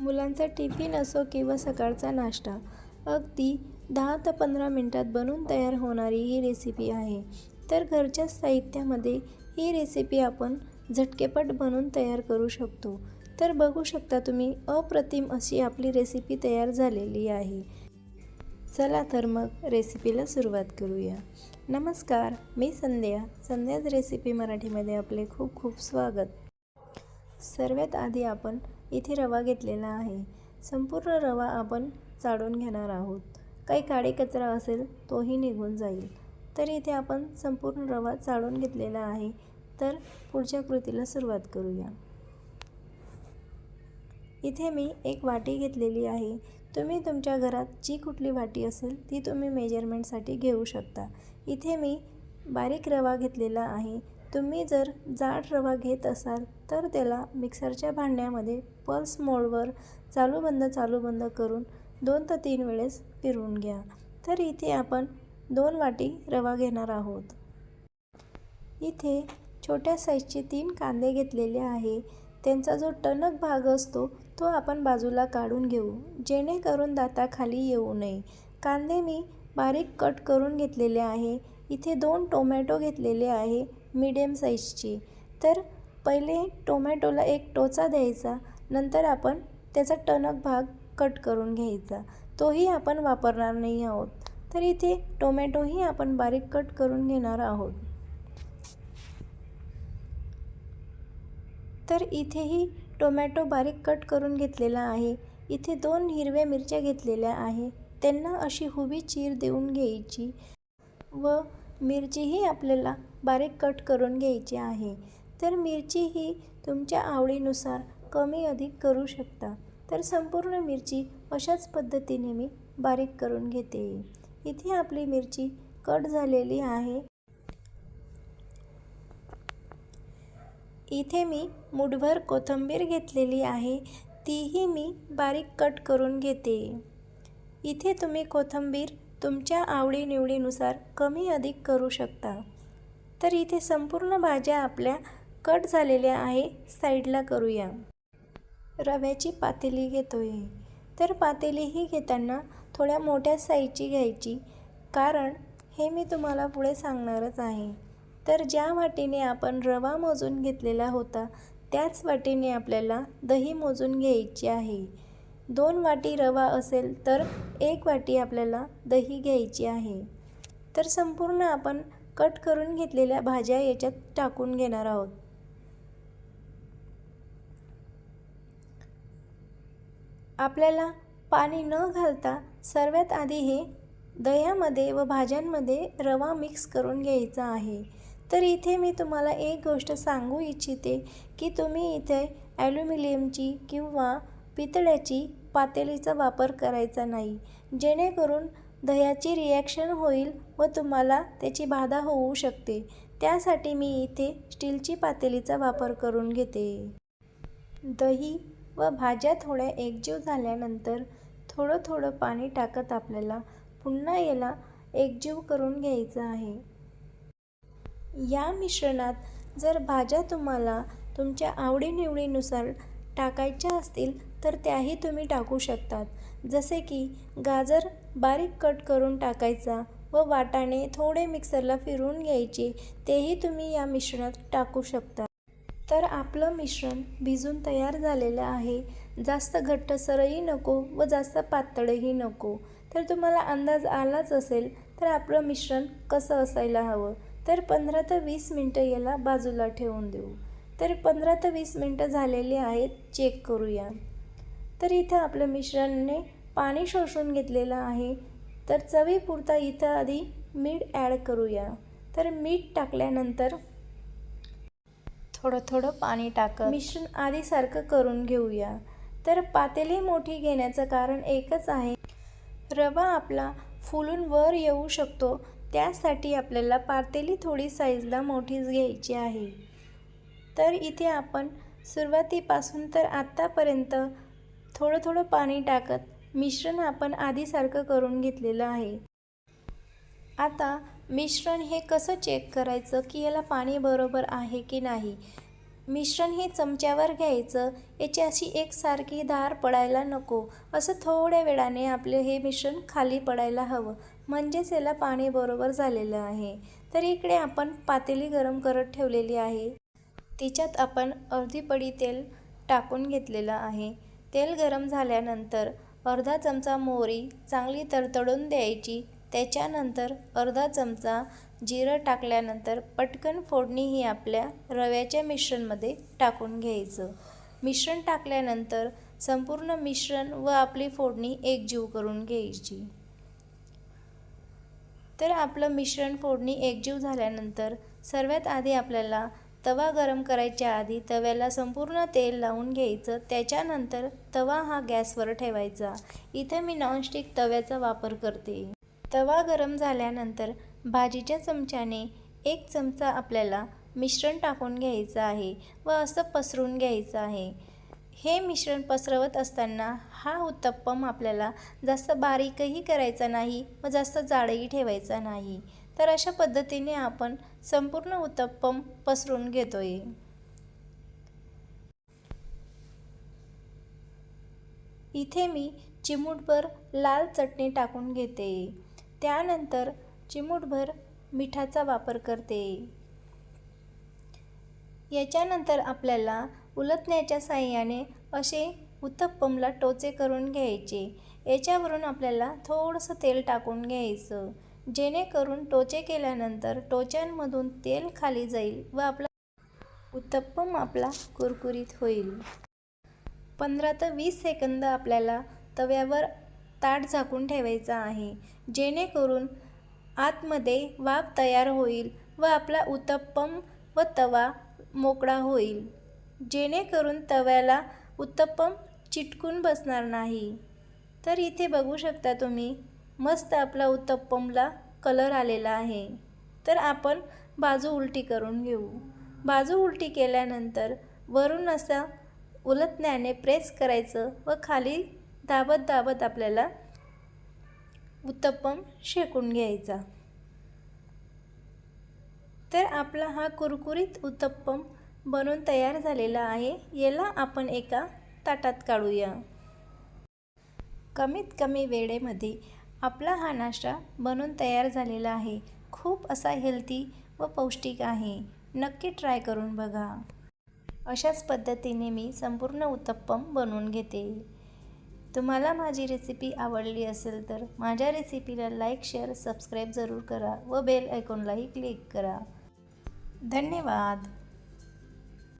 मुलांचा टिफिन असो किंवा सकाळचा नाश्ता अगदी दहा ते पंधरा मिनटात बनून तयार होणारी ही रेसिपी आहे. तर घरच्या साहित्यामध्ये ही रेसिपी आपण झटकेपट बनवून तयार करू शकतो. तर बघू शकता तुम्ही अप्रतिम अशी आपली रेसिपी तयार झालेली आहे. चला तर मग रेसिपीला सुरुवात करूया. नमस्कार मी संध्या. संध्याच रेसिपी मराठीमध्ये आपले खूप खूप स्वागत. सर्वात आधी आपण इथे रवा घेतलेला आहे. संपूर्ण रवा आपण चाळून घेणार आहोत. काही काळे कचरा असेल तोही निघून जाईल. तर इथे आपण संपूर्ण रवा चाळून घेतलेला आहे. तर पुढच्या कृतीला सुरुवात करूया. इथे मी एक वाटी घेतलेली आहे. तुम्ही तुमच्या घरात जी कुठली वाटी असेल ती तुम्ही मेजरमेंटसाठी घेऊ शकता. इथे मी बारीक रवा घेतलेला आहे. तुम्ही जर जाड रवा घेत असाल तर त्याला मिक्सरच्या भांड्यामध्ये पल्स मोडवर चालू बंद चालू बंद करून दोन ते तीन वेळेस फिरवून घ्या. तर इथे आपण दोन वाटी रवा घेणार आहोत. इथे छोट्या साईजचे तीन कांदे घेतलेले आहे. त्यांचा जो टणक भाग असतो तो आपण बाजूला काढून घेऊ. जेणेकरून दाताखाली येऊ नये. कांदे मी बारीक कट करून घेतलेले आहे. इथे दोन टोमॅटो घेतलेले आहे. मीडियम साईजची तर पहिले टोमॅटोला एक टोचा द्यायचा नंतर आपण त्याचा टणक भाग कट करून घ्यायचा. तोही आपण वापरणार नाही आहोत. तर इथे टोमॅटोही आपण बारीक कट करून घेणार आहोत. तर इथेही टोमॅटो बारीक कट करून घेतलेला आहे. इथे दोन हिरव्या मिरच्या घेतलेल्या आहे. त्यांना अशी हुबी चीर देऊन घ्यायची व मिरचीही आपल्याला बारीक कट करून घ्यायची आहे. तर मिरची ही तुमच्या आवडीनुसार कमी अधिक करू शकता. तर संपूर्ण मिरची अशाच पद्धतीने मी बारीक करून घेते. इथे आपली मिरची कट झालेली आहे. इथे मी मुठभर कोथिंबीर घेतलेली आहे. तीही मी बारीक कट करून घेते. इथे तुम्ही कोथिंबीर तुमच्या आवडीनिवडीनुसार कमी अधिक करू शकता. तर इथे संपूर्ण भाज्या आपल्या कट झालेल्या आहे साईडला करूया. रव्याची पातेली घेतोय. तर पातेली ही घेताना थोड्या मोठ्या साईजची घ्यायची कारण हे मी तुम्हाला पुढे सांगणारच आहे. तर ज्या वाटीने आपण रवा मोजून घेतलेला होता त्याच वाटीने आपल्याला दही मोजून घ्यायची आहे. दोन वाटी रवा असेल तर एक वाटी आपल्याला दही घ्यायची आहे. तर संपूर्ण आपण कट करून घेतलेल्या भाज्या याच्यात टाकून घेणार आहोत. आपल्याला पाणी न घालता सर्वात आधी हे दह्यामध्ये व भाज्यांमध्ये रवा मिक्स करून घ्यायचा आहे. तर इथे मी तुम्हाला एक गोष्ट सांगू इच्छिते की तुम्ही इथे ॲल्युमिनियमची किंवा पितळ्याची पातेलीचा वापर करायचा नाही. जेणेकरून दह्याची रिॲक्शन होईल व तुम्हाला त्याची बाधा होऊ शकते. त्यासाठी मी इथे स्टीलची पातेलीचा वापर करून घेते. दही व भाज्या थोड्या एकजीव झाल्यानंतर थोडं थोडं पाणी टाकत आपल्याला पुन्हा याला एकजीव करून घ्यायचं आहे. या मिश्रणात जर भाज्या तुम्हाला तुमच्या आवडीनिवडीनुसार टाकायच्या असतील तर त्याही तुम्ही टाकू शकतात. जसे की गाजर बारीक कट करून टाकायचा व वाटाणे थोडे मिक्सरला फिरवून घ्यायचे तेही तुम्ही या मिश्रणात टाकू शकता. तर आपलं मिश्रण भिजून तयार झालेलं आहे. जास्त घट्टसरही नको व जास्त पातळही नको. तर तुम्हाला अंदाज आलाच असेल तर आपलं मिश्रण कसं असायला हवं. तर पंधरा ते वीस मिनटं याला बाजूला ठेवून देऊ. तर पंधरा ते वीस मिनटं झालेली आहेत चेक करूया. तर इथं आपलं मिश्रणने पाणी शोषून घेतलेलं आहे. तर चवीपुरता इथं आधी मीठ ॲड करूया. तर मीठ टाकल्यानंतर थोडं थोडं पाणी टाकत. मिश्रण आधीसारखं करून घेऊया. तर पातेली मोठी घेण्याचं कारण एकच आहे. रवा आपला फुलून वर येऊ शकतो. त्यासाठी आपल्याला पातेली थोडी साईजला मोठीच घ्यायची आहे. तर इथे आपण सुरुवातीपासून तर आत्तापर्यंत थोडं थोडं पाणी टाकत मिश्रण आपण आधीसारखं करून घेतलेलं आहे. आता मिश्रण हे कसं चेक करायचं की याला पाणी बरोबर आहे की नाही? मिश्रण हे चमच्यावर घ्यायचं याची अशी एकसारखी धार पडायला नको असं थोड्या वेळाने आपले हे मिश्रण खाली पडायला हवं. म्हणजेच याला पाणी बरोबर झालेलं आहे. तर इकडे आपण पातेली गरम करत ठेवलेली आहे. तिच्यात आपण अर्धी पडी तेल टाकून घेतलेलं आहे. तेल गरम झाल्यानंतर अर्धा चमचा मोहरी चांगली तडतडून द्यायची. त्याच्यानंतर अर्धा चमचा जिरं टाकल्यानंतर पटकन फोडणी ही आपल्या रव्याच्या मिश्रणमध्ये टाकून घ्यायचं. मिश्रण टाकल्यानंतर संपूर्ण मिश्रण व आपली फोडणी एकजीव करून घ्यायची. तर आपलं मिश्रण फोडणी एकजीव झाल्यानंतर सर्वात आधी आपल्याला तवा गरम करायच्या आधी तव्याला संपूर्ण तेल लावून घ्यायचं. त्याच्यानंतर तवा हा गॅसवर ठेवायचा. इथं मी नॉनस्टिक तव्याचा वापर करते. तवा गरम झाल्यानंतर भाजीच्या चमच्याने एक चमचा आपल्याला मिश्रण टाकून घ्यायचं आहे व असं पसरून घ्यायचं आहे. हे मिश्रण पसरवत असताना हा उत्तप्पम आपल्याला जास्त बारीकही करायचा नाही व जास्त जाडही ठेवायचा नाही. तर अशा पद्धतीने आपण संपूर्ण उत्तप्पम पसरून घेतोय. इथे मी चिमूटभर लाल चटणी टाकून घेते. त्यानंतर चिमूटभर मिठाचा वापर करते. याच्यानंतर आपल्याला उलटण्याच्या साह्याने असे उत्तप्पमला टोचे करून घ्यायचे. याच्यावरून आपल्याला थोडंसं तेल टाकून घ्यायचं. जेणेकरून टोचे केल्यानंतर टोच्यांमधून तेल खाली जाईल व आपला उत्तप्पम आपला कुरकुरीत होईल. पंधरा ते वीस सेकंद आपल्याला तव्यावर ताट झाकून ठेवायचा आहे. जेणेकरून आतमध्ये वाफ तयार होईल व आपला उत्तप्पम व तवा मोकळा होईल. जेणेकरून तव्याला उत्तप्पम चिटकून बसणार नाही. तर इथे बघू शकता तुम्ही मस्त आपला उत्तप्पमला कलर आलेला आहे. तर आपण बाजू उलटी करून घेऊ. बाजू उलटी केल्यानंतर वरून असं उलटण्याने प्रेस करायचं व खाली दाबत दाबत आपल्याला उत्तप्पम शेकून घ्यायचा. तर आपला हा कुरकुरीत उत्तप्पम बनून तयार झालेला आहे. याला आपण एका ताटात काढूया. कमीत कमी वेळेमध्ये आपला हा नाश्ता बनून तयार झालेला आहे. खूप असा हेल्दी व पौष्टिक आहे. नक्की ट्राय करून बघा. अशाच पद्धतीने मी संपूर्ण उत्तप्पम बनवून घेते. तुम्हाला माझी रेसिपी आवडली असेल तर माझ्या रेसिपीला लाईक शेअर सबस्क्राईब जरूर करा व बेल आयकॉनलाही क्लिक करा. धन्यवाद!